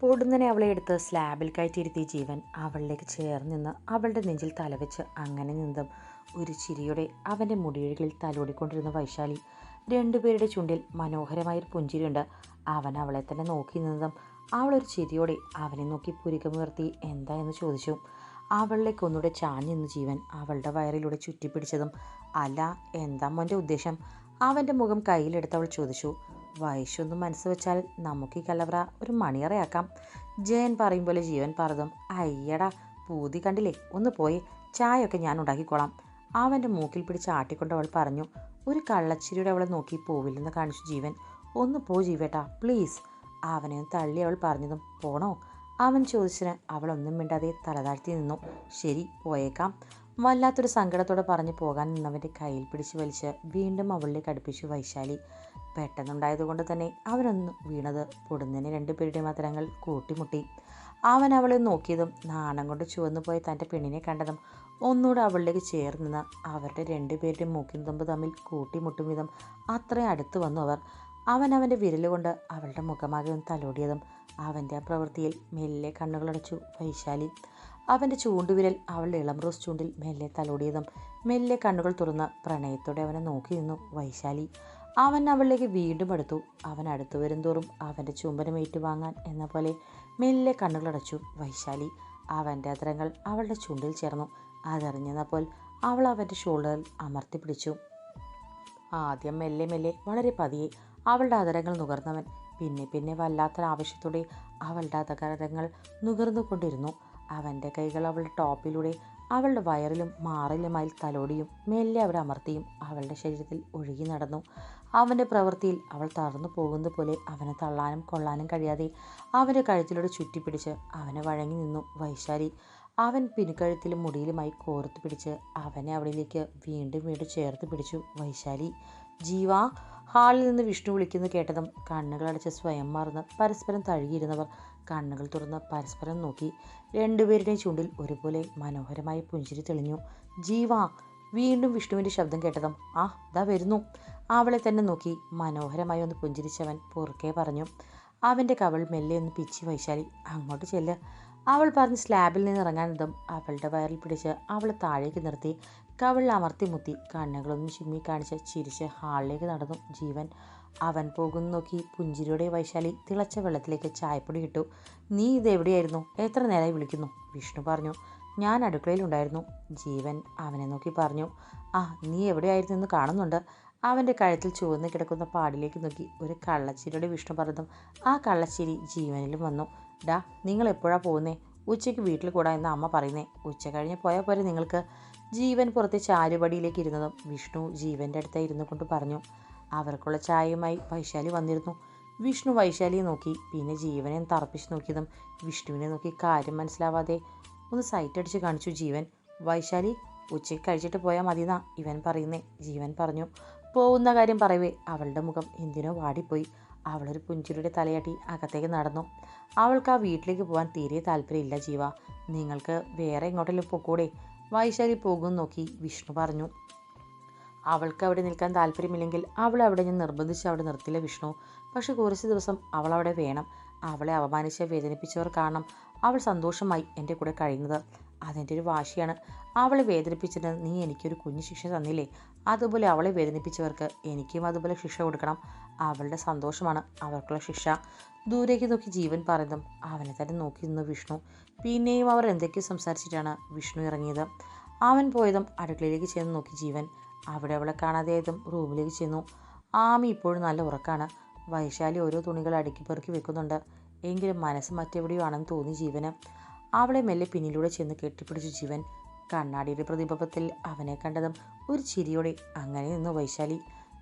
പൊടുന്നനെ അവളെ എടുത്ത് സ്ലാബിൽ കയറ്റിയിരുത്തിയ ജീവൻ അവളിലേക്ക് ചേർന്ന് നിന്ന് അവളുടെ നെഞ്ചിൽ തലവെച്ച് അങ്ങനെ നിന്നും ഒരു ചിരിയോടെ അവന്റെ മുടിയിഴകളിൽ തലോടിക്കൊണ്ടിരുന്ന വൈശാലി രണ്ടുപേരുടെ ചുണ്ടിൽ മനോഹരമായൊരു പുഞ്ചിരിയുണ്ട്. അവൻ അവളെ തന്നെ നോക്കി നിന്നതും അവളൊരു ചിരിയോടെ അവനെ നോക്കി പുരികമുയർത്തി എന്താ? എന്ന് ചോദിച്ചു. അവളിലേക്ക് ഒന്നുകൂടെ ചാഞ്ഞു നിന്ന് ജീവൻ അവളുടെ വയറിലൂടെ ചുറ്റിപ്പിടിച്ചതും അല്ല എന്താ മോന്റെ ഉദ്ദേശം? അവന്റെ മുഖം കയ്യിലെടുത്ത് അവൾ ചോദിച്ചു. വയസ്സൊന്ന് മനസ്സ് വെച്ചാൽ നമുക്ക് ഈ കലവറ ഒരു മണിയറയാക്കാം. ജയൻ പറയും പോലെ ജീവൻ പറഞ്ഞതും അയ്യടാ പൂതി കണ്ടില്ലേ? ഒന്ന് പോയി ചായയൊക്കെ ഞാൻ ഉണ്ടാക്കിക്കോളാം. അവന്റെ മൂക്കിൽ പിടിച്ച് ആട്ടിക്കൊണ്ട് അവൾ പറഞ്ഞു ഒരു കള്ളച്ചിരിയുടെ അവളെ നോക്കി പോവില്ലെന്ന് കാണിച്ചു ജീവൻ. ഒന്ന് പോ ജീവേട്ടാ പ്ലീസ്. അവനെ തള്ളി അവൾ പറഞ്ഞതും പോണോ? അവൻ ചോദിച്ചതിന് അവളൊന്നും മിണ്ടാതെ തലതാഴ്ത്തി നിന്നു. ശരി പോയേക്കാം. വല്ലാത്തൊരു സങ്കടത്തോടെ പറഞ്ഞു പോകാൻ നിന്നവന്റെ കയ്യിൽ പിടിച്ച് വലിച്ച് വീണ്ടും അവളിലേക്ക് അടുപ്പിച്ചു വൈശാലി. പെട്ടെന്നുണ്ടായതുകൊണ്ട് തന്നെ അവനൊന്ന് വീണത് പൊടുന്നതിന് രണ്ടുപേരുടെയും അതരങ്ങൾ കൂട്ടിമുട്ടി. അവൻ അവളെ നോക്കിയതും നാണം കൊണ്ട് ചുവന്നു പോയ തന്റെ പെണ്ണിനെ കണ്ടതും ഒന്നുകൂടെ അവളിലേക്ക് ചേർന്ന് അവരുടെ രണ്ടുപേരുടെയും മൂക്കിൻ തുമ്പ് തമ്മിൽ കൂട്ടിമുട്ടും വിധം അത്രയും അടുത്ത് വന്നു അവർ. അവൻ അവന്റെ വിരലുകൊണ്ട് അവളുടെ മുഖമാകെ ഒന്ന് തലോടിയതും അവന്റെ ആ പ്രവൃത്തിയിൽ മെല്ലെ കണ്ണുകളടച്ചു വൈശാലി. അവന്റെ ചൂണ്ടുവിരൽ അവളുടെ ഇളം റോസ് ചൂണ്ടിൽ മെല്ലെ തലോടിയതും മെല്ലെ കണ്ണുകൾ തുറന്ന് പ്രണയത്തോടെ അവനെ നോക്കി നിന്നു വൈശാലി. അവൻ അവളിലേക്ക് വീണ്ടും അടുത്തു. അവൻ അടുത്തു വരുംതോറും അവന്റെ ചുംബനം ഏറ്റുവാങ്ങാൻ എന്ന പോലെ മെല്ലെ കണ്ണുകളടച്ചു വൈശാലി. അവന്റെ അതരങ്ങൾ അവളുടെ ചുണ്ടിൽ ചേർന്നു. അതറിഞ്ഞപ്പോൾ അവൾ അവന്റെ ഷോൾഡറിൽ അമർത്തി പിടിച്ചു. ആദ്യം മെല്ലെ മെല്ലെ വളരെ പതിയെ അവളുടെ അതരങ്ങൾ നുകർന്നവൻ. പിന്നെ പിന്നെ വല്ലാത്തൊരാവശ്യത്തോടെ അവളുടെ അതരങ്ങൾ നുകർന്നുകൊണ്ടിരുന്നു. അവന്റെ കൈകൾ അവളുടെ ടോപ്പിലൂടെ അവളുടെ വയറിലും മാറിലുമായി തലോടിയും മെല്ലെ അവിടെ അമർത്തിയും അവളുടെ ശരീരത്തിൽ ഒഴുകി നടന്നു. അവന്റെ പ്രവൃത്തിയിൽ അവൾ തളർന്നു പോകുന്നത് പോലെ അവനെ തള്ളാനും കൊള്ളാനും കഴിയാതെ അവന്റെ കഴുത്തിലൂടെ ചുറ്റിപ്പിടിച്ച് അവനെ വഴങ്ങി നിന്നു വൈശാലി. അവൻ പിൻകഴുത്തിലും മുടിയിലുമായി കോർത്ത് പിടിച്ച് അവനെ അവളിലേക്ക് വീണ്ടും വീണ്ടും ചേർത്ത് പിടിച്ചു വൈശാലി. ജീവ ഹാളിൽ നിന്ന് വിഷ്ണു വിളിക്കുന്നു കേട്ടതും കണ്ണുകളടച്ച് സ്വയം മറന്ന് പരസ്പരം തഴുകിയിരുന്നവർ കണ്ണുകൾ തുറന്ന് പരസ്പരം നോക്കി. രണ്ടുപേരുടെ ചുണ്ടിൽ ഒരുപോലെ മനോഹരമായ പുഞ്ചിരി തെളിഞ്ഞു. ജീവ വീണ്ടും വിഷ്ണുവിന്റെ ശബ്ദം കേട്ടതും ആ ദാ വരുന്നു. അവളെ തന്നെ നോക്കി മനോഹരമായി ഒന്ന് പുഞ്ചിരിച്ചവൻ പുറകെ പറഞ്ഞു. അവന്റെ കവൾ മെല്ലെ ഒന്ന് പിച്ചി വൈശാലി അങ്ങോട്ട് ചെല്ല്. അവൾ പറഞ്ഞ് സ്ലാബിൽ നിന്ന് ഇറങ്ങാനതും അവളുടെ വയറിൽ പിടിച്ച് അവളെ താഴേക്ക് നിർത്തി. കവളിൽ അമർത്തി മുത്തി കണ്ണുകളൊന്നും ചിമ്മി കാണിച്ച് ചിരിച്ച് ഹാളിലേക്ക് നടന്നു ജീവൻ. അവൻ പോകുന്നു നോക്കി പുഞ്ചിരിയുടെ വൈശാലി തിളച്ച വെള്ളത്തിലേക്ക് ചായപ്പൊടി ഇട്ടു. നീ ഇതെവിടെയായിരുന്നു എത്ര നേരമായി വിളിക്കുന്നു? വിഷ്ണു പറഞ്ഞു. ഞാൻ അടുക്കളയിലുണ്ടായിരുന്നു. ജീവൻ അവനെ നോക്കി പറഞ്ഞു. ആ നീ എവിടെയായിരുന്നു എന്ന് കാണുന്നുണ്ട്. അവന്റെ കഴുത്തിൽ ചുവന്ന് കിടക്കുന്ന പാടിലേക്ക് നോക്കി ഒരു കള്ളച്ചിരിയുടെ വിഷ്ണു പറഞ്ഞു ആ കള്ളച്ചിരി ജീവനിലും വന്നു. ഡാ നിങ്ങൾ എപ്പോഴാണ് പോകുന്നേ? ഉച്ചയ്ക്ക് വീട്ടിൽ കൂടാ എന്ന് അമ്മ പറയുന്നേ. ഉച്ച കഴിഞ്ഞ് പോയാൽ പോരെ നിങ്ങൾക്ക്. ജീവൻ പുറത്തെ ചാരുപടിയിലേക്ക് ഇരുന്നതും വിഷ്ണു ജീവന്റെ അടുത്തായി ഇരുന്നു കൊണ്ട് പറഞ്ഞു. അവർക്കുള്ള ചായയുമായി വൈശാലി വന്നിരുന്നു. വിഷ്ണു വൈശാലിയെ നോക്കി പിന്നെ ജീവനെ തറപ്പിച്ച് നോക്കിയതും വിഷ്ണുവിനെ നോക്കി കാര്യം മനസ്സിലാവാതെ ഒന്ന് സൈറ്റ് അടിച്ച് കാണിച്ചു ജീവൻ. വൈശാലി ഉച്ചയ്ക്ക് കഴിച്ചിട്ട് പോയാൽ മതിയെന്നാ ഇവൻ പറയുന്നേ. ജീവൻ പറഞ്ഞു പോകുന്ന കാര്യം പറയവേ. അവളുടെ മുഖം എന്തിനോ വാടിപ്പോയി. അവളൊരു പുഞ്ചിരിയുടെ തലയാട്ടി അകത്തേക്ക് നടന്നു. അവൾക്ക് ആ വീട്ടിലേക്ക് പോകാൻ തീരെ താല്പര്യമില്ല ജീവ. നിങ്ങൾക്ക് വേറെ എങ്ങോട്ടെങ്കിലും പൊക്കൂടെ? വൈശാലി പോകും നോക്കി വിഷ്ണു പറഞ്ഞു. അവൾക്ക് അവിടെ നിൽക്കാൻ താല്പര്യമില്ലെങ്കിൽ അവൾ അവിടെ ഞാൻ നിർബന്ധിച്ച് അവിടെ നിർത്തില്ല വിഷ്ണു. പക്ഷെ കുറച്ച് ദിവസം അവൾ അവിടെ വേണം. അവളെ അവമാനിച്ച് വേദനിപ്പിച്ചവർ കാരണം അവൾ സന്തോഷമായി എന്റെ കൂടെ കഴിയുന്നത്. അതെന്റെ ഒരു വാശിയാണ്. അവളെ വേദനിപ്പിച്ചിട്ട് നീ എനിക്കൊരു കുഞ്ഞു ശിക്ഷ തന്നില്ലേ? അതുപോലെ അവളെ വേദനിപ്പിച്ചവർക്ക് എനിക്കും അതുപോലെ ശിക്ഷ കൊടുക്കണം. അവളുടെ സന്തോഷമാണ് അവർക്കുള്ള ശിക്ഷ. ദൂരേക്ക് നോക്കി ജീവൻ പറയുന്നതും അവനെ തന്നെ നോക്കി നിന്നു വിഷ്ണു. പിന്നെയും അവർ എന്തൊക്കെയോ സംസാരിച്ചിട്ടാണ് വിഷ്ണു ഇറങ്ങിയത്. അവൻ പോയതും അടുക്കളയിലേക്ക് ചെന്ന് നോക്കി ജീവൻ. അവിടെ അവളെ കാണാതെ ഏതും റൂമിലേക്ക് ചെന്നു. ആമി ഇപ്പോഴും നല്ല ഉറക്കാണ്. വൈശാലി ഓരോ തുണികൾ അടുക്കി പെറുക്കി വെക്കുന്നുണ്ട്. എങ്കിലും മനസ്സ് മറ്റെവിടെയോ ആണെന്ന് തോന്നി ജീവന്. അവളെ മെല്ലെ പിന്നിലൂടെ ചെന്ന് കെട്ടിപ്പിടിച്ചു ജീവൻ. കണ്ണാടിയുടെ പ്രതിബിംബത്തിൽ അവനെ കണ്ടതും ഒരു ചിരിയോടെ അങ്ങനെ നിന്നു വൈശാലി.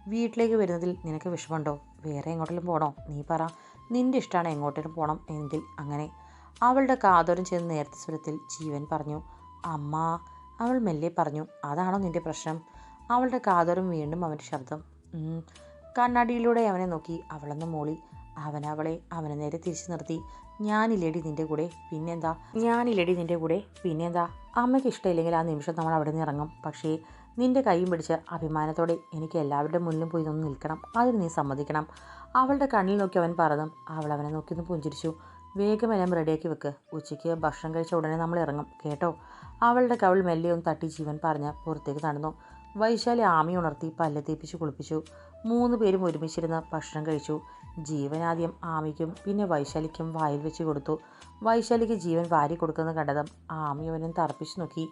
വീട്ടിലേക്ക് വരുന്നതിൽ നിനക്ക് വിഷമമുണ്ടോ? വേറെ എങ്ങോട്ടെങ്കിലും പോകണോ നീ പറ. നിന്റെ ഇഷ്ടമാണ് എങ്ങോട്ടേലും പോകണം എങ്കിൽ അങ്ങനെ. അവളുടെ കാതോരം ചെന്ന് നേരത്തെ സ്വരത്തിൽ ജീവൻ പറഞ്ഞു. അമ്മ അവൾ മെല്ലെ പറഞ്ഞു. അതാണോ നിന്റെ പ്രശ്നം? അവളുടെ കാതറും വീണ്ടും അവന്റെ ശബ്ദം. കണ്ണാടിയിലൂടെ അവനെ നോക്കി അവളൊന്ന് മോളി. അവനവളെ അവനെ നേരെ തിരിച്ചു നിർത്തി. ഞാനില്ലേടി നിന്റെ കൂടെ? പിന്നെന്താ? ഞാനില്ലേടി നിന്റെ കൂടെ? പിന്നെന്താ? അമ്മയ്ക്ക് ഇഷ്ടമില്ലെങ്കിൽ ആ നിമിഷം നമ്മൾ അവിടെ നിന്ന് ഇറങ്ങും. പക്ഷേ നിന്റെ കൈയും പിടിച്ച് അഭിമാനത്തോടെ എനിക്ക് എല്ലാവരുടെ മുന്നിലും പോയി ഒന്ന് നിൽക്കണം. അതിന് നീ സമ്മതിക്കണം. അവളുടെ കണ്ണിൽ നോക്കി അവൻ പറഞ്ഞു അവൾ അവനെ നോക്കി ഒന്ന് പുഞ്ചിരിച്ചു. വേഗം എല്ലാം റെഡിയാക്കി വെക്ക്. ഉച്ചയ്ക്ക് ഭക്ഷണം കഴിച്ച ഉടനെ നമ്മൾ ഇറങ്ങും. കേട്ടോ? അവളുടെ കവിൾ മെല്ലെ ഒന്ന് തട്ടി ജീവൻ പറഞ്ഞ് പുറത്തേക്ക് നടന്നു. വൈശാലി ആമി ഉണർത്തി പല്ല് തേപ്പിച്ച് കുളിപ്പിച്ചു. മൂന്ന് പേരും ഒരുമിച്ചിരുന്ന് ഭക്ഷണം കഴിച്ചു. ജീവൻ ആദ്യം ആമിക്കും പിന്നെ വൈശാലിക്കും വായിൽ വെച്ച് കൊടുത്തു. വൈശാലിക്ക് ജീവൻ വാരി കൊടുക്കുന്നത് കണ്ടതും ആമി അവനും തറപ്പിച്ച് നോക്കി.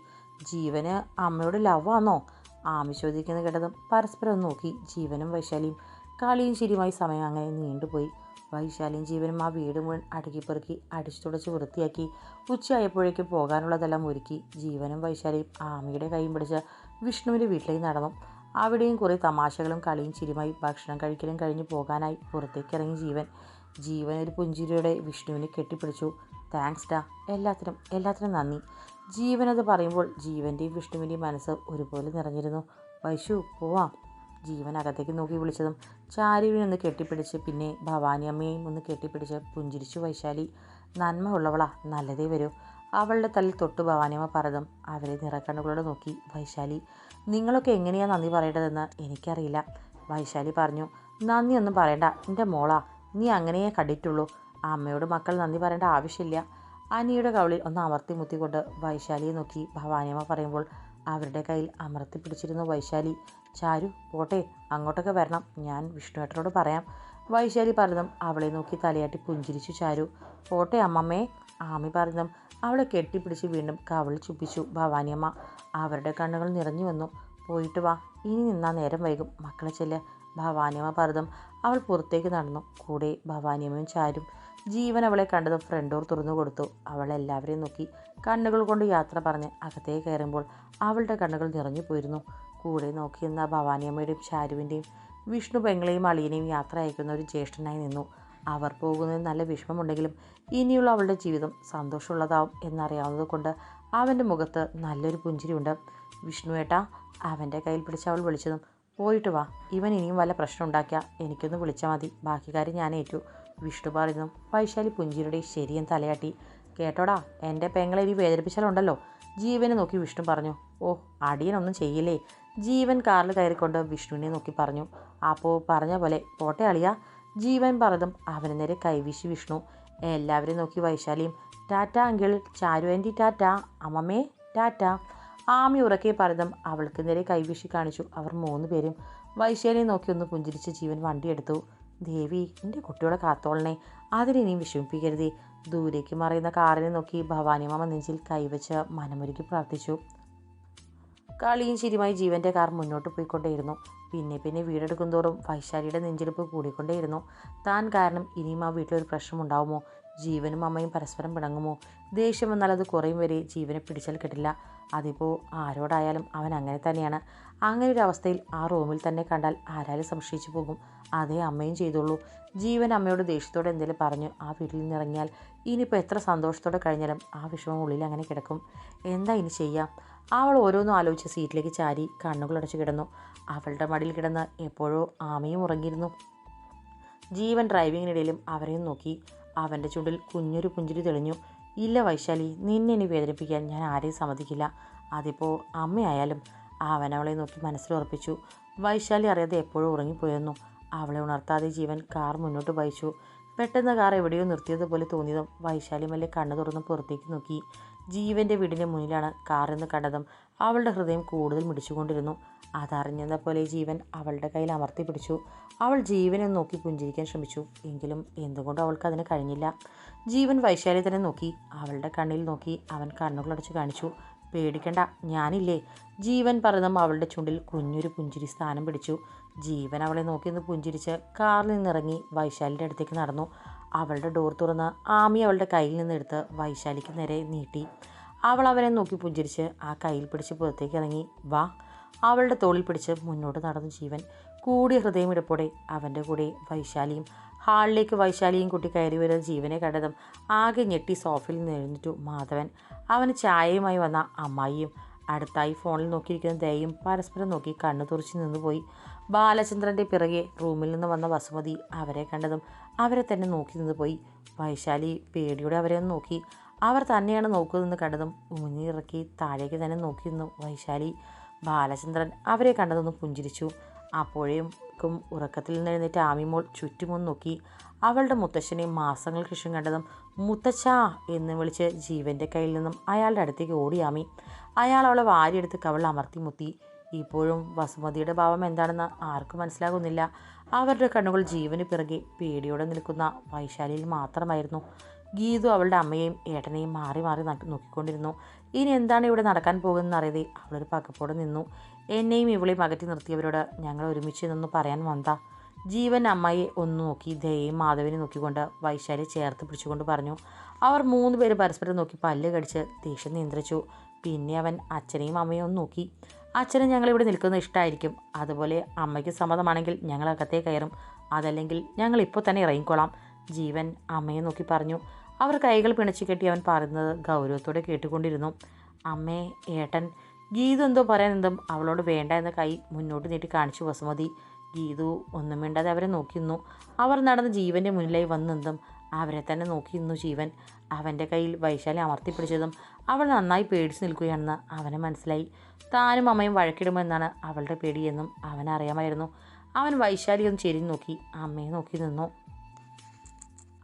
ജീവന് അമ്മയോട് ലവ് ആണോ ആമി ചോദിക്കുന്ന കേട്ടതും പരസ്പരം നോക്കി. ജീവനും വൈശാലിയും കളിയും ശരിയുമായി സമയം അങ്ങനെ നീണ്ടുപോയി. വൈശാലിയും ജീവനും ആ വീട് മുഴുവൻ അടുക്കിപ്പെറുക്കി അടിച്ചു തുടച്ച് വൃത്തിയാക്കി. ഉച്ചയായപ്പോഴേക്കും പോകാനുള്ളതെല്ലാം ഒരുക്കി. ജീവനും വൈശാലിയും ആമിയുടെ കൈയും പിടിച്ച് വിഷ്ണുവിന്റെ വീട്ടിലേക്ക് നടന്നു. അവിടെയും കുറേ തമാശകളും കളിയും ചിരിമായി ഭക്ഷണം കഴിക്കലും കഴിഞ്ഞ് പോകാനായി പുറത്തേക്ക് ഇറങ്ങി ജീവൻ. ജീവൻ ഒരു പുഞ്ചിരിയോടെ വിഷ്ണുവിനെ കെട്ടിപ്പിടിച്ചു. താങ്ക്സ് ഡാ എല്ലാത്തിനും എല്ലാത്തിനും നന്ദി. ജീവൻ അത് പറയുമ്പോൾ ജീവന്റെയും വിഷ്ണുവിന്റെയും മനസ്സ് ഒരുപോലെ നിറഞ്ഞിരുന്നു. വൈശു പോവാം. ജീവൻ അകത്തേക്ക് നോക്കി വിളിച്ചതും ചാരുവിനെ ഒന്ന് കെട്ടിപ്പിടിച്ച് പിന്നെ ഭവാനി അമ്മയെയും ഒന്ന് കെട്ടിപ്പിടിച്ച് പുഞ്ചിരിച്ചു വൈശാലി. നന്മ ഉള്ളവളാ. നല്ലതേ വരൂ. അവളുടെ തലയിൽ തൊട്ടു ഭവാനിയമ്മ പറഞ്ഞതും അവരെ നിറക്കണ്ണുകളോട് നോക്കി. വൈശാലി നിങ്ങളൊക്കെ എങ്ങനെയാണ് നന്ദി പറയേണ്ടതെന്ന് എനിക്കറിയില്ല. വൈശാലി പറഞ്ഞു നന്ദിയൊന്നും പറയണ്ട. എന്റെ മോളാ നീ അങ്ങനെയേ കണ്ടിട്ടുള്ളൂ. അമ്മയോട് മക്കൾ നന്ദി പറയേണ്ട ആവശ്യമില്ല. അനിയുടെ കവളിൽ ഒന്ന് അമർത്തി മുത്തിക്കൊണ്ട് വൈശാലിയെ നോക്കി. ഭവാനിയമ്മ പറയുമ്പോൾ അവരുടെ കയ്യിൽ അമർത്തി പിടിച്ചിരുന്നു വൈശാലി. ചാരു പോട്ടെ അങ്ങോട്ടൊക്കെ വരണം. ഞാൻ വിഷ്ണുവേട്ടനോട് പറയാം. വൈശാലി പറഞ്ഞതും അവളെ നോക്കി തലയാട്ടി പുഞ്ചിരിച്ചു ചാരു. പോട്ടെ അമ്മമ്മേ. ആമി പറഞ്ഞതും അവളെ കെട്ടിപ്പിടിച്ച് വീണ്ടും കവളിൽ ചുപ്പിച്ചു ഭവാനിയമ്മ അവരുടെ കണ്ണുകൾ നിറഞ്ഞു വന്നു. പോയിട്ട് വാ. ഇനി നിന്നാ നേരം വൈകും. മക്കളെ ചെല്ല്. ഭവാനിയമ്മ പറഞ്ഞതും അവൾ പുറത്തേക്ക് നടന്നു. കൂടെ ഭവാനിയമ്മയും ചാരും ജീവൻ അവളെ കണ്ടതും ഫ്രണ്ട് ഡോർ തുറന്നു കൊടുത്തു. അവൾ എല്ലാവരെയും നോക്കി. കണ്ണുകൾ കൊണ്ട് യാത്ര പറഞ്ഞ് അകത്തേക്ക് കയറുമ്പോൾ അവളുടെ കണ്ണുകൾ നിറഞ്ഞു പോയിരുന്നു. കൂടെ നോക്കിയിരുന്ന ഭവാനിയമ്മയുടെയും ചാരുവിന്റെയും വിഷ്ണു പെങ്ങളെയും അളിയനെയും യാത്ര അയക്കുന്ന ഒരു ജ്യേഷ്ഠനായി നിന്നു. അവർ പോകുന്നതിൽ നല്ല വിഷമമുണ്ടെങ്കിലും ഇനിയുള്ള അവളുടെ ജീവിതം സന്തോഷമുള്ളതാവും എന്നറിയാവുന്നത് കൊണ്ട് അവന്റെ മുഖത്ത് നല്ലൊരു പുഞ്ചിരിയുണ്ട്. വിഷ്ണു ഏട്ടാ അവന്റെ കയ്യിൽ പിടിച്ച് അവൾ വിളിച്ചതും പോയിട്ട് വാ ഇവൻ ഇനിയും വല്ല പ്രശ്നം ഉണ്ടാക്കിയാൽ എനിക്കൊന്ന് വിളിച്ചാൽ മതി ബാക്കി കാര്യം ഞാൻ ഏറ്റു. വിഷ്ണു പറയുന്നു. വൈശാലി പുഞ്ചിരിയുടെ ശരിയും തലയാട്ടി. കേട്ടോടാ എന്റെ പെങ്ങളെ ഇനി വേദനിപ്പിച്ചാലുണ്ടല്ലോ. ജീവനെ നോക്കി വിഷ്ണു പറഞ്ഞു. ഓ അടിയനൊന്നും ചെയ്യില്ലേ? ജീവൻ കാറിൽ കയറിക്കൊണ്ട് വിഷ്ണുവിനെ നോക്കി പറഞ്ഞു. അപ്പോൾ പറഞ്ഞ പോലെ പോട്ടെ അളിയ ജീവൻ പറഞ്ഞതും അവന് നേരെ കൈവീശി വിഷ്ണു. എല്ലാവരെയും നോക്കി വൈശാലിയും. Tata uncle Charu aunty tata അമ്മമ്മേ tata. Ami ഉറക്കെ പറഞ്ഞതും അവൾക്ക് നേരെ കൈവീശി കാണിച്ചു. അവർ മൂന്ന് പേരും വൈശാലിയെ നോക്കി ഒന്ന് പുഞ്ചിരിച്ച് ജീവൻ വണ്ടിയെടുത്തു ദേവി എന്റെ കുട്ടികളെ കാത്തോളണേ. അതിനിനിയും വിഷമിപ്പിക്കരുതേ. ദൂരേക്ക് മറയുന്ന കാറിനെ നോക്കി ഭവാനിയമ്മ നെഞ്ചിൽ കൈവച്ച് മനമൊരുക്കി പ്രാർത്ഥിച്ചു. കളിയും ചിരിയുമായി ജീവന്റെ കാർ മുന്നോട്ട് പോയിക്കൊണ്ടേയിരുന്നു. പിന്നെ പിന്നെ വീടെടുക്കും തോറും വൈശാലിയുടെ നെഞ്ചെടുപ്പ് കൂടിക്കൊണ്ടേയിരുന്നു. താൻ കാരണം ഇനിയും ആ വീട്ടിലൊരു പ്രശ്നമുണ്ടാവുമോ ജീവനും അമ്മയും പരസ്പരം പിണങ്ങുമോ? ദേഷ്യം വന്നാൽ അത് കുറയും വരെ ജീവനെ പിടിച്ചാൽ കിട്ടില്ല. അതിപ്പോൾ ആരോടായാലും അവൻ അങ്ങനെ തന്നെയാണ്. അങ്ങനെ ഒരു അവസ്ഥയിൽ ആ റൂമിൽ തന്നെ കണ്ടാൽ ആരാലും സംശയിച്ചു പോകും. അതേ അമ്മയും ചെയ്തോളൂ ജീവൻ അമ്മയോട് ദേഷ്യത്തോടെ എന്തെങ്കിലും പറഞ്ഞു ആ വീട്ടിൽ നിന്ന് ഇറങ്ങിയാൽ ഇനിയിപ്പോൾ എത്ര സന്തോഷത്തോടെ കഴിഞ്ഞാലും ആ വിഷമം ഉള്ളിൽ അങ്ങനെ കിടക്കും. എന്താ ഇനി ചെയ്യാം? അവൾ ഓരോന്നും ആലോചിച്ച് സീറ്റിലേക്ക് ചാരി കണ്ണുകളടച്ച് കിടന്നു. അവളുടെ മടിയിൽ കിടന്ന് എപ്പോഴോ ആമയും ഉറങ്ങിയിരുന്നു. ജീവൻ ഡ്രൈവിങ്ങിനിടയിലും അവരെയും നോക്കി. അവന്റെ ചുണ്ടിൽ കുഞ്ഞൊരു പുഞ്ചിരി തെളിഞ്ഞു. ഇല്ല വൈശാലി നിന്നെ ഇനി വേദനിപ്പിക്കാൻ ഞാൻ ആരെയും സമ്മതിക്കില്ല. അതിപ്പോൾ അമ്മയായാലും അവൻ അവളെ നോക്കി മനസ്സിലുറപ്പിച്ചു വൈശാലി അറിയാതെ എപ്പോഴും ഉറങ്ങിപ്പോയിരുന്നു. അവളെ ഉണർത്താതെ ജീവൻ കാർ മുന്നോട്ട് വഹിച്ചു. പെട്ടെന്ന് കാർ എവിടെയോ നിർത്തിയതുപോലെ തോന്നിയതും വൈശാലി മല്ലെ കണ്ണു തുറന്ന് പുറത്തേക്ക് നോക്കി. ജീവന്റെ വീടിന്റെ മുന്നിലാണ് കാർ എന്ന് കണ്ടതും അവളുടെ ഹൃദയം കൂടുതൽ മിടിച്ചുകൊണ്ടിരുന്നു. അതറിഞ്ഞെന്ന പോലെ ജീവൻ അവളുടെ കയ്യിൽ അമർത്തി പിടിച്ചു. അവൾ ജീവനെ നോക്കി പുഞ്ചിരിക്കാൻ ശ്രമിച്ചു. എങ്കിലും എന്തുകൊണ്ട് അവൾക്ക് അതിന് കഴിഞ്ഞില്ല? ജീവൻ വൈശാലി തന്നെ നോക്കി അവളുടെ കണ്ണിൽ നോക്കി അവൻ കണ്ണുകളടച്ച് കാണിച്ചു. പേടിക്കണ്ട ഞാനില്ലേ. ജീവൻ പറഞ്ഞതും അവളുടെ ചുണ്ടിൽ കുഞ്ഞൊരു പുഞ്ചിരി സ്ഥാനം പിടിച്ചു. ജീവൻ അവളെ നോക്കി നിന്ന് പുഞ്ചിരിച്ച് കാറിൽ നിന്നിറങ്ങി വൈശാലിന്റെ അടുത്തേക്ക് നടന്നു. അവളുടെ ഡോർ തുറന്ന് ആമി അവളുടെ കയ്യിൽ നിന്നെടുത്ത് വൈശാലിക്ക് നേരെ നീട്ടി. അവൾ അവനെ നോക്കി പുഞ്ചിരിച്ച് ആ കയ്യിൽ പിടിച്ച് പുറത്തേക്ക് ഇറങ്ങി. വാ. അവളുടെ തോളിൽ പിടിച്ച് മുന്നോട്ട് നടന്നു ജീവൻ. കൂടിയ ഹൃദയമിടപ്പോടെ അവന്റെ കൂടെ വൈശാലിയും ഹാളിലേക്ക് വൈശാലിയും കുട്ടി കയറി വരുന്ന ജീവനെ കണ്ടതും ആകെ ഞെട്ടി സോഫയിൽ നിന്നെഴുന്നിട്ടു മാധവൻ. അവന് ചായയുമായി വന്ന അമ്മായിയും അടുത്തായി ഫോണിൽ നോക്കിയിരിക്കുന്ന ദയയും പരസ്പരം നോക്കി കണ്ണു തുറച്ച് നിന്നുപോയി ബാലചന്ദ്രന്റെ പിറകെ റൂമിൽ നിന്ന് വന്ന വസുമതി അവരെ കണ്ടതും അവരെ തന്നെ നോക്കി നിന്ന് പോയി. വൈശാലി പേടിയോടെ അവരെ ഒന്ന് നോക്കി. അവർ തന്നെയാണ് നോക്കുന്നതെന്ന് കണ്ടതും ഊഞ്ഞിറക്കി താഴേക്ക് തന്നെ നോക്കി നിന്നു വൈശാലി. ബാലചന്ദ്രൻ അവരെ കണ്ടതൊന്ന് പുഞ്ചിരിച്ചു. അപ്പോഴേക്കും ഉറക്കത്തിൽ നിന്ന് എഴുന്നേറ്റ് ആമിമോൾ ചുറ്റുമൊന്ന് നോക്കി. അവളുടെ മുത്തശ്ശനെ മാസങ്ങൾക്ക് ശേഷം കണ്ടതും മുത്തച്ഛാ എന്ന് വിളിച്ച് ജീവന്റെ കയ്യിൽ നിന്നും അയാളുടെ അടുത്തേക്ക് ഓടിയാമി അയാൾ അവളെ വാരിയെടുത്ത് കവൾ അമർത്തി മുത്തി. ഇപ്പോഴും വസുമതിയുടെ ഭാവം എന്താണെന്ന് ആർക്കും മനസ്സിലാകുന്നില്ല. അവരുടെ കണ്ണുകൾ ജീവന് പിറകെ പേടിയോടെ നിൽക്കുന്ന വൈശാലിയിൽ മാത്രമായിരുന്നു. ഗീതു അവളുടെ അമ്മയെയും ഏട്ടനെയും മാറി മാറി നോക്കിക്കൊണ്ടിരുന്നു. ഇനി എന്താണ് ഇവിടെ നടക്കാൻ പോകുന്നതെന്ന് അറിയതെ അവളൊരു പകപ്പോടെ നിന്നു. എന്നെയും ഇവളെയും അകറ്റി നിർത്തിയവരോട് ഞങ്ങൾ ഒരുമിച്ച് നിന്ന് പറയാൻ വന്നതാ. ജീവൻ അമ്മയെ ഒന്ന് നോക്കി ദയയും മാധവിനെ നോക്കിക്കൊണ്ട് വൈശാലി ചേർത്ത് പിടിച്ചുകൊണ്ട് പറഞ്ഞു. അവർ മൂന്ന് പേര് പരസ്പരം നോക്കി പല്ല് കടിച്ച് ദേഷ്യം നിയന്ത്രിച്ചു. പിന്നെ അവൻ അച്ഛനെയും അമ്മയും ഒന്ന് നോക്കി. അച്ഛന് ഞങ്ങളിവിടെ നിൽക്കുന്നത് ഇഷ്ടമായിരിക്കും അതുപോലെ അമ്മയ്ക്ക് സമ്മതമാണെങ്കിൽ ഞങ്ങൾ അകത്തേ കയറും. അതല്ലെങ്കിൽ ഞങ്ങൾ ഇപ്പോൾ തന്നെ ഇറങ്ങിക്കോളാം. ജീവൻ അമ്മയെ നോക്കി പറഞ്ഞു. അവർ കൈകൾ പിണച്ചു കെട്ടി അവൻ പറയുന്നത് ഗൗരവത്തോടെ കേട്ടുകൊണ്ടിരുന്നു. അമ്മേ ഏട്ടൻ ഗീതു എന്തോ പറയാൻ എന്തും അവളോട് വേണ്ട എന്ന കൈ മുന്നോട്ട് നീട്ടി കാണിച്ചു വസുമതി. ഗീതു ഒന്നും വേണ്ടാതെ അവരെ നോക്കി നിന്നു. അവർ നടന്ന് ജീവന്റെ മുന്നിലായി വന്നെന്തും അവരെ തന്നെ നോക്കി നിന്നു ജീവൻ. അവന്റെ കയ്യിൽ വൈശാലി അമർത്തിപ്പിടിച്ചതും അവൾ നന്നായി പേടിച്ച് നിൽക്കുകയാണെന്ന് അവന് മനസ്സിലായി. താനും അമ്മയും വഴക്കിടുമെന്നാണ് അവളുടെ പേടിയെന്നും അവനറിയാമായിരുന്നു അവൻ വൈശാലി ഒന്ന് നോക്കി. അമ്മയെ നോക്കി നിന്നു.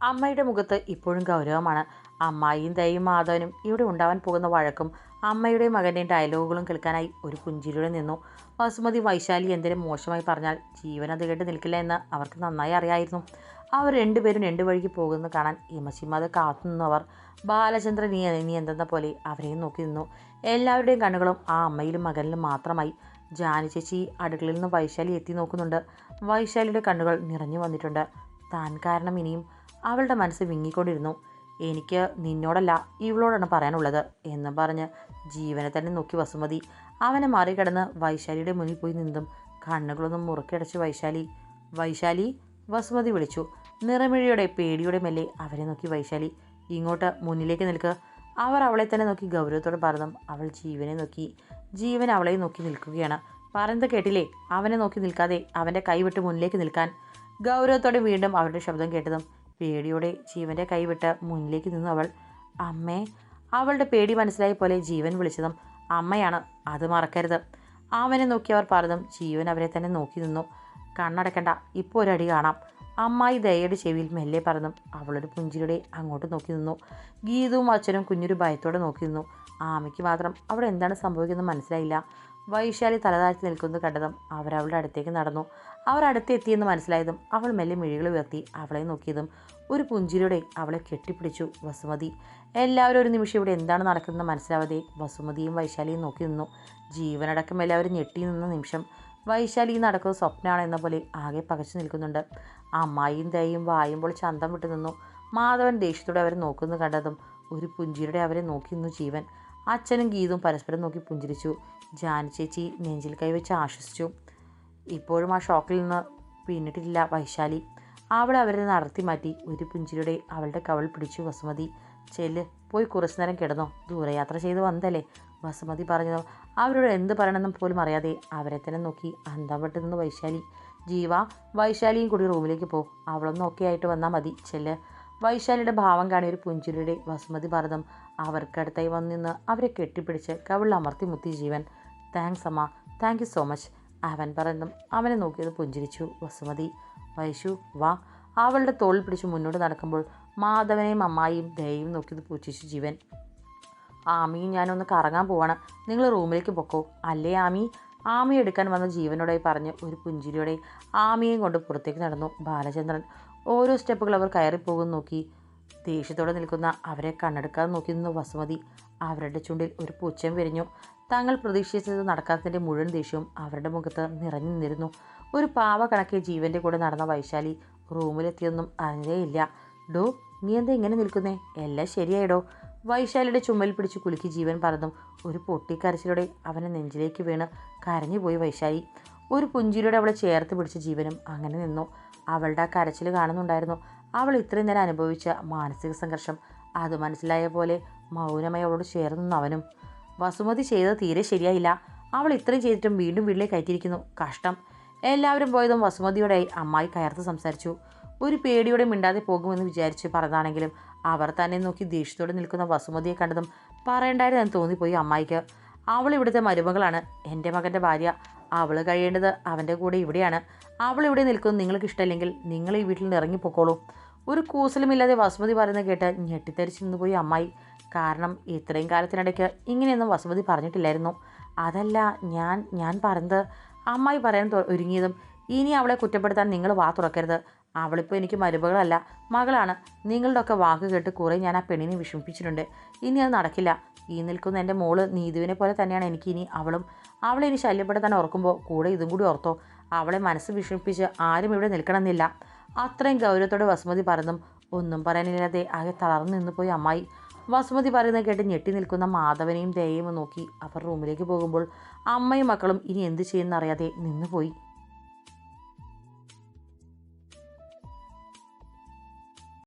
അമ്മയുടെ മുഖത്ത് ഇപ്പോഴും ഗൗരവമാണ്. അമ്മായിയും ദയും മാധവനും ഇവിടെ ഉണ്ടാവാൻ പോകുന്ന വഴക്കും അമ്മയുടെയും മകന്റെയും ഡയലോഗുകളും കേൾക്കാനായി ഒരു പുഞ്ചിരിയോടെ നിന്നു. വസുമതി വൈശാലി എന്തെങ്കിലും മോശമായി പറഞ്ഞാൽ ജീവൻ അത് കേട്ട് നിൽക്കില്ല എന്ന് അവർക്ക് നന്നായി അറിയായിരുന്നു. അവർ രണ്ടുപേരും രണ്ടു വഴിക്ക് പോകുന്നത് കാണാൻ ഇമശിമാതെ അത് നിന്നവർ ബാലചന്ദ്രൻ നീ നീ പോലെ അവരെയും നോക്കി നിന്നു. എല്ലാവരുടെയും കണ്ണുകളും ആ അമ്മയിലും മകനിലും മാത്രമായി. ജാനി ചേച്ചി അടുക്കളയിൽ നിന്ന് വൈശാലി എത്തി നോക്കുന്നുണ്ട്. വൈശാലിയുടെ കണ്ണുകൾ നിറഞ്ഞു വന്നിട്ടുണ്ട്. താൻ കാരണം ഇനിയും അവളുടെ മനസ്സ് വിങ്ങിക്കൊണ്ടിരുന്നു. എനിക്ക് നിന്നോടല്ല ഇവളോടാണ് പറയാനുള്ളത് എന്ന് പറഞ്ഞ് ജീവനെ തന്നെ നോക്കി വസുമതി. അവനെ മറികടന്ന് വൈശാലിയുടെ മുന്നിൽ പോയി നിന്നും കണ്ണുകളൊന്നും മുറുക്കിയടച്ച് വൈശാലി വൈശാലി വസുമതി വിളിച്ചു. നിറമിഴിയുടെ പേടിയുടെ മെല്ലെ അവരെ നോക്കി വൈശാലി. ഇങ്ങോട്ട് മുന്നിലേക്ക് നിൽക്കുക അവർ അവളെ തന്നെ നോക്കി ഗൗരവത്തോടെ പറഞ്ഞു. അവൾ ജീവനെ നോക്കി. ജീവൻ അവളെ നോക്കി നിൽക്കുകയാണ്. പറയുന്നത് കേട്ടില്ലേ? അവനെ നോക്കി നിൽക്കാതെ അവന്റെ കൈവിട്ട് മുന്നിലേക്ക് നിൽക്കാൻ. ഗൗരവത്തോടെ വീണ്ടും അവരുടെ ശബ്ദം കേട്ടതും പേടിയോടെ ജീവന്റെ കൈവിട്ട് മുന്നിലേക്ക് നിന്നു അവൾ. അമ്മേ അവളുടെ പേടി മനസ്സിലായ പോലെ ജീവൻ വിളിച്ചതും അമ്മയാണ്. അത് മറക്കരുത്. അവനെ നോക്കി അവർ പറഞ്ഞതും ജീവൻ അവരെ തന്നെ നോക്കി നിന്നു. കണ്ണടക്കണ്ട. ഇപ്പോൾ ഒരടി കാണാം. അമ്മായി ദയയുടെ ചെവിയിൽ മെല്ലെ പറഞ്ഞു അവളൊരു പുഞ്ചിരിയുടെ അങ്ങോട്ട് നോക്കി നിന്നു. ഗീതവും അച്ഛനും കുഞ്ഞൊരു ഭയത്തോടെ നോക്കി നിന്നു. ആമയ്ക്ക് മാത്രം അവിടെ എന്താണ് സംഭവിക്കുന്നത് മനസ്സിലായില്ല. വൈശാലി തലതാഴ്ത്തി നിൽക്കുന്നത് കണ്ടതും അവരവളുടെ അടുത്തേക്ക് നടന്നു. അവർ അടുത്തെത്തിയെന്ന് മനസ്സിലായതും അവൾ മെല്ലെ മിഴികൾ ഉയർത്തി അവളെ നോക്കിയതും ഒരു പുഞ്ചിരിയോടെ അവളെ കെട്ടിപ്പിടിച്ചു. വസുമതി എല്ലാവരും ഒരു നിമിഷം ഇവിടെ എന്താണ് നടക്കുന്നത് മനസ്സിലാവാതെ വസുമതിയും വൈശാലിയും നോക്കി നിന്നു. ജീവനടക്കം എല്ലാവരും ഞെട്ടി നിന്ന നിമിഷം വൈശാലി നടക്കുന്ന സ്വപ്നമാണ് എന്ന പോലെ ആകെ പകച്ചു നിൽക്കുന്നുണ്ട്. അമ്മായിയും ദയയും വായുമ്പോൾ ചന്തം വിട്ടു നിന്നു. മാധവൻ ദേഷ്യത്തോടെ അവരെ നോക്കുന്നത് കണ്ടതും ഒരു പുഞ്ചിരിയുടെ അവരെ നോക്കി നിന്നു ജീവൻ. അച്ഛനും ഗീതും പരസ്പരം നോക്കി പുഞ്ചിരിച്ചു. ജാനി ചേച്ചി നെഞ്ചിൽ കൈവച്ച് ആശ്വസിച്ചു. ഇപ്പോഴും ആ ഷോക്കിൽ നിന്ന് പിന്നിട്ടില്ല വൈശാലി. അവൾ അവരെ നടത്തി മാറ്റി ഒരു പുഞ്ചിരിയുടെ അവളുടെ കവൾ പിടിച്ചു വസുമതി. ചെല്ല് പോയി കുറച്ചു നേരം കിടന്നോ. ദൂരയാത്ര ചെയ്ത് വന്നതല്ലേ? വസുമതി പറഞ്ഞതോ അവരോട് എന്ത് പറയണമെന്നും പോലും അറിയാതെ അവരെ തന്നെ നോക്കി അന്തം വിട്ട് നിന്ന് വൈശാലി. ജീവ വൈശാലിയും കൂടി റൂമിലേക്ക് പോ. അവളൊന്നും ഒക്കെ ആയിട്ട് വന്നാൽ മതി ചെല്ല്. വൈശാലിയുടെ ഭാവം കാണി ഒരു പുഞ്ചിരിയുടെ വസുമതി ഭാരതം അവർക്കടുത്തായി വന്നു നിന്ന് അവരെ കെട്ടിപ്പിടിച്ച് കവിളിൽ അമർത്തി മുത്തി ജീവൻ. താങ്ക്സ് അമ്മ. താങ്ക് യു സോ മച്ച് അവൻ പറയുന്നു. അവനെ നോക്കിയത് പുഞ്ചിരിച്ചു. വസുമതി വൈശു വാ. അവളുടെ തോളിൽ പിടിച്ച് മുന്നോട്ട് നടക്കുമ്പോൾ മാധവനെയും അമ്മായിയും ദയയും നോക്കിയത് പൂച്ചിച്ചു ജീവൻ. ആമിയും ഞാനൊന്ന് കറങ്ങാൻ പോവാണ്. നിങ്ങൾ റൂമിലേക്ക് പൊക്കോ. അല്ലേ ആമി? ആമി എടുക്കാൻ വന്ന ജീവനോടായി പറഞ്ഞ് ഒരു പുഞ്ചിരിയോടെ ആമിയെയും കൊണ്ട് പുറത്തേക്ക് നടന്നു. ബാലചന്ദ്രൻ ഓരോ സ്റ്റെപ്പുകൾ അവർ കയറിപ്പോകും നോക്കി. ദേഷ്യത്തോടെ നിൽക്കുന്ന അവരെ കണ്ണെടുക്കാതെ നോക്കി നിന്നു വസുമതി. അവരുടെ ചുണ്ടിൽ ഒരു പുച്ഛം വിരിഞ്ഞു. തങ്ങൾ പ്രതീക്ഷിച്ചത് നടക്കാത്തതിന്റെ മുഴുവൻ ദേഷ്യവും അവരുടെ മുഖത്ത് നിറഞ്ഞു നിന്നിരുന്നു. ഒരു പാവ കണക്കെ ജീവന്റെ കൂടെ നടന്ന വൈശാലി റൂമിലെത്തിയൊന്നും അറിഞ്ഞേയില്ല ഡോ നീ എന്താ ഇങ്ങനെ നിൽക്കുന്നേ? എല്ലാം ശരിയായിടോ? വൈശാലിയുടെ ചുമൽ പിടിച്ച് കുലുക്കി ജീവൻ പറന്നും ഒരു പൊട്ടിക്കരച്ചിലൂടെ അവനെ നെഞ്ചിലേക്ക് വീണ് കരഞ്ഞുപോയി വൈശാലി. ഒരു പുഞ്ചിരിയോടെ അവളെ ചേർത്ത് പിടിച്ച ജീവനും അങ്ങനെ നിന്നു. അവളുടെ ആ കരച്ചിൽ കാണുന്നുണ്ടായിരുന്നു. അവൾ ഇത്രയും നേരം അനുഭവിച്ച മാനസിക സംഘർഷം. അത് മനസ്സിലായ പോലെ മൗനമായി അവളോട് ചേർന്നു അവനും. വസുമതി ചെയ്തത് തീരെ ശരിയായില്ല. അവൾ ഇത്രയും ചെയ്തിട്ടും വീണ്ടും വീട്ടിലേക്ക് കയറ്റിയിരിക്കുന്നു. കഷ്ടം. എല്ലാവരും പോയതും വസുമതിയോടായി അമ്മായി കയർത്ത് സംസാരിച്ചു. ഒരു പേടിയോടെ മിണ്ടാതെ പോകുമെന്ന് വിചാരിച്ച് പറഞ്ഞതാണെങ്കിലും അവർ തന്നെ നോക്കി ദേഷ്യത്തോടെ നിൽക്കുന്ന വസുമതിയെ കണ്ടതും പറയണ്ടായിരുന്നെന്ന് തോന്നിപ്പോയി അമ്മായിക്ക്. അവൾ ഇവിടുത്തെ മരുമകളാണ്. എന്റെ മകന്റെ ഭാര്യ. അവൾ കഴിയേണ്ടത് അവന്റെ കൂടെ ഇവിടെയാണ്. അവൾ ഇവിടെ നിൽക്കുന്നത് നിങ്ങൾക്ക് ഇഷ്ടമല്ലെങ്കിൽ നിങ്ങൾ ഈ വീട്ടിൽ നിന്ന് ഇറങ്ങിപ്പോക്കോളൂ. ഒരു കൂസലുമില്ലാതെ വസുമതി പറയുന്നത് കേട്ട് ഞെട്ടിത്തരിച്ചു നിന്ന് പോയി അമ്മായി. കാരണം ഇത്രയും കാലത്തിനിടയ്ക്ക് ഇങ്ങനെയൊന്നും വസുമതി പറഞ്ഞിട്ടില്ലായിരുന്നു. അതല്ല ഞാൻ ഞാൻ പറഞ്ഞത്. അമ്മായി പറയാൻ ഒരുങ്ങിയതും ഇനി അവളെ കുറ്റപ്പെടുത്താൻ നിങ്ങൾ വാ തുറക്കരുത്. അവളിപ്പോൾ എനിക്ക് മരുമകളല്ല മകളാണ്. നിങ്ങളുടെ ഒക്കെ വാക്ക് കേട്ട് കുറേ ഞാൻ ആ പെണ്ണിനെ വിഷമിപ്പിച്ചിട്ടുണ്ട്. ഇനി അത് നടക്കില്ല. ഈ നിൽക്കുന്ന എന്റെ മോൾ നീതുവിനെ പോലെ തന്നെയാണ് എനിക്ക് ഇനി അവളും. അവളെ ഇനി ശല്യപ്പെടുത്താൻ ഓർക്കുമ്പോൾ കൂടെ ഇതും കൂടി ഓർത്തോ. അവളെ മനസ്സ് വിഷമിപ്പിച്ച് ആരും ഇവിടെ നിൽക്കണമെന്നില്ല. അത്രയും ഗൗരവത്തോടെ വസുമതി പറഞ്ഞും ഒന്നും പറയാനില്ലാതെ ആകെ തളർന്നു നിന്ന് പോയി അമ്മായി. വസുമതി പറയുന്നത് കേട്ട് ഞെട്ടി നിൽക്കുന്ന മാധവനെയും ദയയും നോക്കി അവർ റൂമിലേക്ക് പോകുമ്പോൾ അമ്മയും മക്കളും ഇനി എന്ത് ചെയ്യുമെന്നറിയാതെ നിന്നുപോയി